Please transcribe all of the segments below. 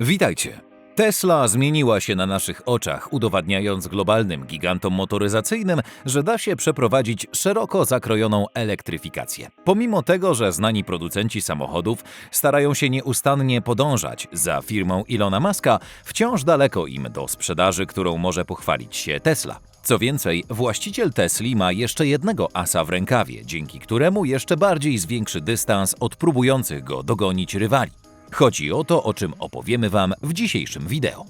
Witajcie. Tesla zmieniła się na naszych oczach, udowadniając globalnym gigantom motoryzacyjnym, że da się przeprowadzić szeroko zakrojoną elektryfikację. Pomimo tego, że znani producenci samochodów starają się nieustannie podążać za firmą Ilona Muska, wciąż daleko im do sprzedaży, którą może pochwalić się Tesla. Co więcej, właściciel Tesli ma jeszcze jednego asa w rękawie, dzięki któremu jeszcze bardziej zwiększy dystans od próbujących go dogonić rywali. Chodzi o to, o czym opowiemy Wam w dzisiejszym wideo.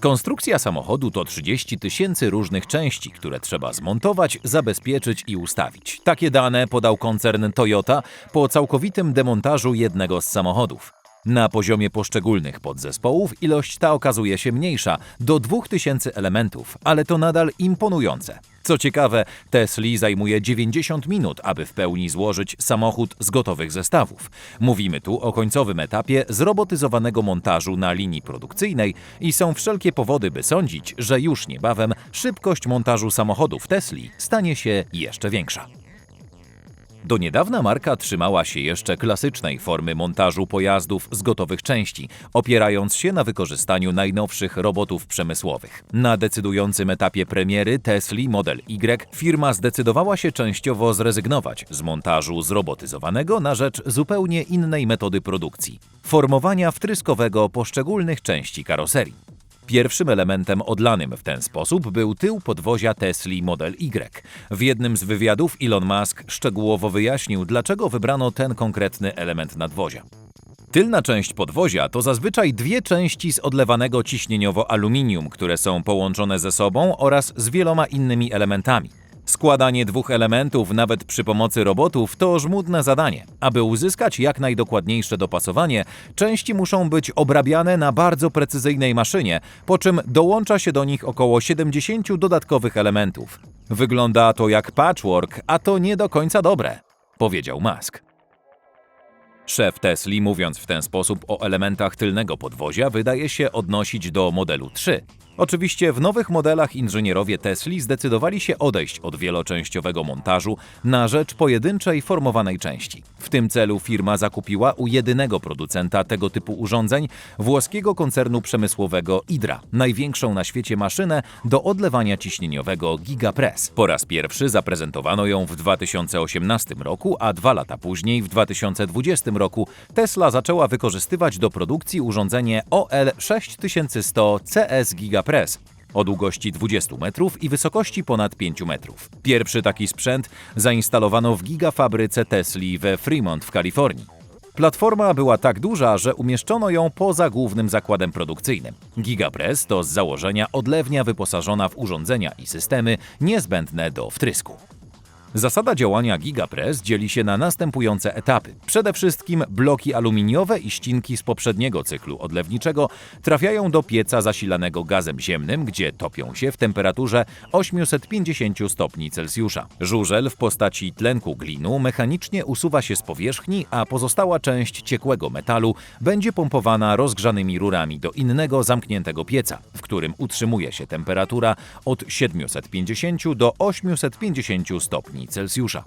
Konstrukcja samochodu to 30 tysięcy różnych części, które trzeba zmontować, zabezpieczyć i ustawić. Takie dane podał koncern Toyota po całkowitym demontażu jednego z samochodów. Na poziomie poszczególnych podzespołów ilość ta okazuje się mniejsza, do 2000 elementów, ale to nadal imponujące. Co ciekawe, Tesli zajmuje 90 minut, aby w pełni złożyć samochód z gotowych zestawów. Mówimy tu o końcowym etapie zrobotyzowanego montażu na linii produkcyjnej i są wszelkie powody, by sądzić, że już niebawem szybkość montażu samochodów Tesli stanie się jeszcze większa. Do niedawna marka trzymała się jeszcze klasycznej formy montażu pojazdów z gotowych części, opierając się na wykorzystaniu najnowszych robotów przemysłowych. Na decydującym etapie premiery Tesla Model Y firma zdecydowała się częściowo zrezygnować z montażu zrobotyzowanego na rzecz zupełnie innej metody produkcji formowania wtryskowego poszczególnych części karoserii. Pierwszym elementem odlanym w ten sposób był tył podwozia Tesla Model Y. W jednym z wywiadów Elon Musk szczegółowo wyjaśnił, dlaczego wybrano ten konkretny element nadwozia. Tylna część podwozia to zazwyczaj dwie części z odlewanego ciśnieniowo aluminium, które są połączone ze sobą oraz z wieloma innymi elementami. Składanie dwóch elementów, nawet przy pomocy robotów, to żmudne zadanie. Aby uzyskać jak najdokładniejsze dopasowanie, części muszą być obrabiane na bardzo precyzyjnej maszynie, po czym dołącza się do nich około 70 dodatkowych elementów. Wygląda to jak patchwork, a to nie do końca dobre, powiedział Musk. Szef Tesli, mówiąc w ten sposób o elementach tylnego podwozia, wydaje się odnosić do modelu 3. Oczywiście w nowych modelach inżynierowie Tesli zdecydowali się odejść od wieloczęściowego montażu na rzecz pojedynczej formowanej części. W tym celu firma zakupiła u jedynego producenta tego typu urządzeń włoskiego koncernu przemysłowego Idra, największą na świecie maszynę do odlewania ciśnieniowego Gigapress. Po raz pierwszy zaprezentowano ją w 2018 roku, a dwa lata później, w 2020 roku, Tesla zaczęła wykorzystywać do produkcji urządzenie OL6100 CS Gigapress o długości 20 metrów i wysokości ponad 5 metrów. Pierwszy taki sprzęt zainstalowano w gigafabryce Tesli we Fremont w Kalifornii. Platforma była tak duża, że umieszczono ją poza głównym zakładem produkcyjnym. Gigapress to z założenia odlewnia wyposażona w urządzenia i systemy niezbędne do wtrysku. Zasada działania GigaPress dzieli się na następujące etapy. Przede wszystkim bloki aluminiowe i ścinki z poprzedniego cyklu odlewniczego trafiają do pieca zasilanego gazem ziemnym, gdzie topią się w temperaturze 850 stopni Celsjusza. Żużel w postaci tlenku glinu mechanicznie usuwa się z powierzchni, a pozostała część ciekłego metalu będzie pompowana rozgrzanymi rurami do innego zamkniętego pieca, w którym utrzymuje się temperatura od 750 do 850 stopni Celsjusza.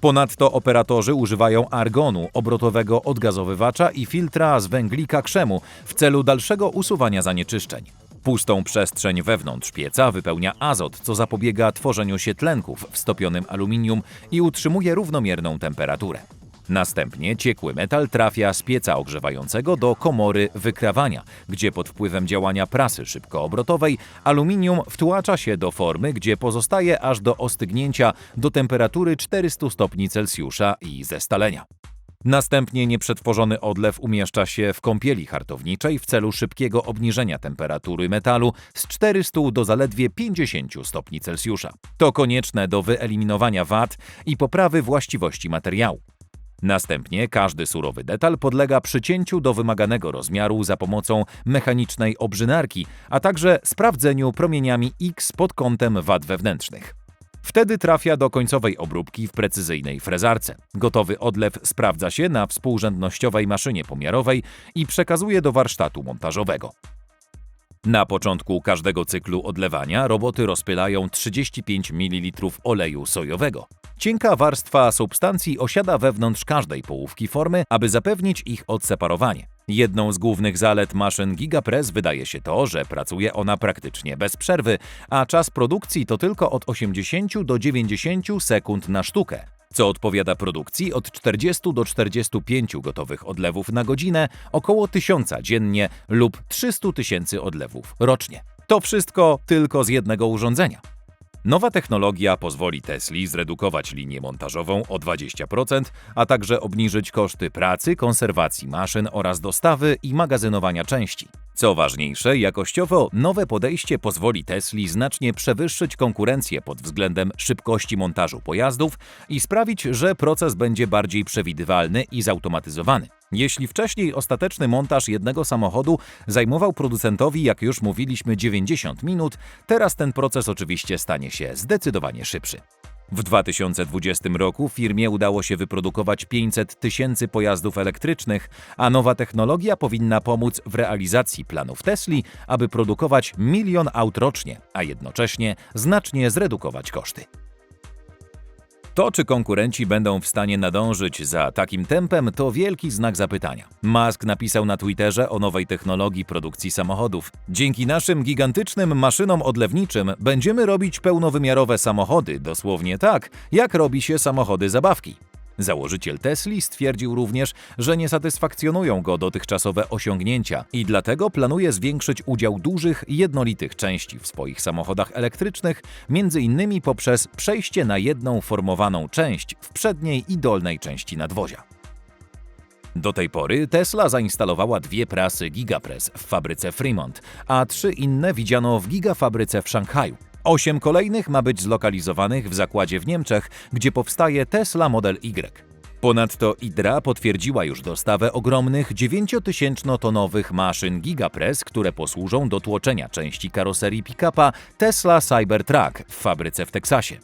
Ponadto operatorzy używają argonu, obrotowego odgazowywacza i filtra z węglika krzemu w celu dalszego usuwania zanieczyszczeń. Pustą przestrzeń wewnątrz pieca wypełnia azot, co zapobiega tworzeniu się tlenków w stopionym aluminium i utrzymuje równomierną temperaturę. Następnie ciekły metal trafia z pieca ogrzewającego do komory wykrawania, gdzie pod wpływem działania prasy szybkoobrotowej aluminium wtłacza się do formy, gdzie pozostaje aż do ostygnięcia do temperatury 400 stopni Celsjusza i zestalenia. Następnie nieprzetworzony odlew umieszcza się w kąpieli hartowniczej w celu szybkiego obniżenia temperatury metalu z 400 do zaledwie 50 stopni Celsjusza. To konieczne do wyeliminowania wad i poprawy właściwości materiału. Następnie każdy surowy detal podlega przycięciu do wymaganego rozmiaru za pomocą mechanicznej obrzynarki, a także sprawdzeniu promieniami X pod kątem wad wewnętrznych. Wtedy trafia do końcowej obróbki w precyzyjnej frezarce. Gotowy odlew sprawdza się na współrzędnościowej maszynie pomiarowej i przekazuje do warsztatu montażowego. Na początku każdego cyklu odlewania roboty rozpylają 35 ml oleju sojowego. Cienka warstwa substancji osiada wewnątrz każdej połówki formy, aby zapewnić ich odseparowanie. Jedną z głównych zalet maszyn GigaPress wydaje się to, że pracuje ona praktycznie bez przerwy, a czas produkcji to tylko od 80 do 90 sekund na sztukę, co odpowiada produkcji od 40 do 45 gotowych odlewów na godzinę, około 1000 dziennie lub 300 tysięcy odlewów rocznie. To wszystko tylko z jednego urządzenia. Nowa technologia pozwoli Tesli zredukować linię montażową o 20%, a także obniżyć koszty pracy, konserwacji maszyn oraz dostawy i magazynowania części. Co ważniejsze, jakościowo nowe podejście pozwoli Tesli znacznie przewyższyć konkurencję pod względem szybkości montażu pojazdów i sprawić, że proces będzie bardziej przewidywalny i zautomatyzowany. Jeśli wcześniej ostateczny montaż jednego samochodu zajmował producentowi, jak już mówiliśmy, 90 minut, teraz ten proces oczywiście stanie się zdecydowanie szybszy. W 2020 roku firmie udało się wyprodukować 500 tysięcy pojazdów elektrycznych, a nowa technologia powinna pomóc w realizacji planów Tesli, aby produkować milion aut rocznie, a jednocześnie znacznie zredukować koszty. To, czy konkurenci będą w stanie nadążyć za takim tempem, to wielki znak zapytania. Musk napisał na Twitterze o nowej technologii produkcji samochodów. Dzięki naszym gigantycznym maszynom odlewniczym będziemy robić pełnowymiarowe samochody, dosłownie tak, jak robi się samochody zabawki. Założyciel Tesli stwierdził również, że nie satysfakcjonują go dotychczasowe osiągnięcia i dlatego planuje zwiększyć udział dużych, jednolitych części w swoich samochodach elektrycznych, między innymi poprzez przejście na jedną formowaną część w przedniej i dolnej części nadwozia. Do tej pory Tesla zainstalowała dwie prasy Gigapress w fabryce Fremont, a trzy inne widziano w gigafabryce w Szanghaju. Osiem kolejnych ma być zlokalizowanych w zakładzie w Niemczech, gdzie powstaje Tesla Model Y. Ponadto Idra potwierdziła już dostawę ogromnych 9000-tonowych maszyn Gigapress, które posłużą do tłoczenia części karoserii pick-upa Tesla Cybertruck w fabryce w Teksasie.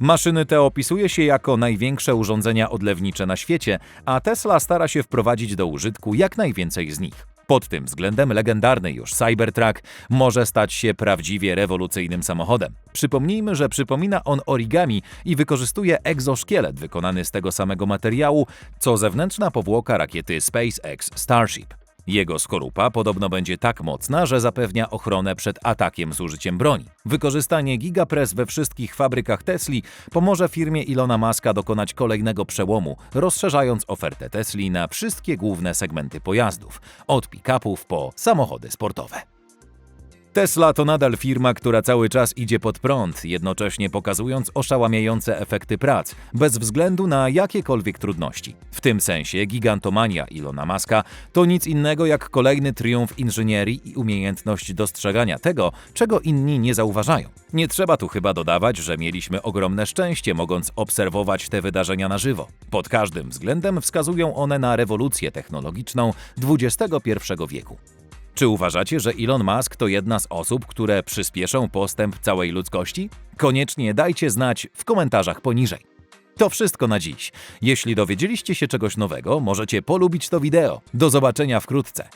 Maszyny te opisuje się jako największe urządzenia odlewnicze na świecie, a Tesla stara się wprowadzić do użytku jak najwięcej z nich. Pod tym względem legendarny już Cybertruck może stać się prawdziwie rewolucyjnym samochodem. Przypomnijmy, że przypomina on origami i wykorzystuje egzoszkielet wykonany z tego samego materiału, co zewnętrzna powłoka rakiety SpaceX Starship. Jego skorupa podobno będzie tak mocna, że zapewnia ochronę przed atakiem z użyciem broni. Wykorzystanie Gigapress we wszystkich fabrykach Tesli pomoże firmie Ilona Maska dokonać kolejnego przełomu, rozszerzając ofertę Tesli na wszystkie główne segmenty pojazdów, od pick-upów po samochody sportowe. Tesla to nadal firma, która cały czas idzie pod prąd, jednocześnie pokazując oszałamiające efekty prac, bez względu na jakiekolwiek trudności. W tym sensie gigantomania Ilona Maska to nic innego jak kolejny triumf inżynierii i umiejętność dostrzegania tego, czego inni nie zauważają. Nie trzeba tu chyba dodawać, że mieliśmy ogromne szczęście, mogąc obserwować te wydarzenia na żywo. Pod każdym względem wskazują one na rewolucję technologiczną XXI wieku. Czy uważacie, że Elon Musk to jedna z osób, które przyspieszą postęp całej ludzkości? Koniecznie dajcie znać w komentarzach poniżej. To wszystko na dziś. Jeśli dowiedzieliście się czegoś nowego, możecie polubić to wideo. Do zobaczenia wkrótce.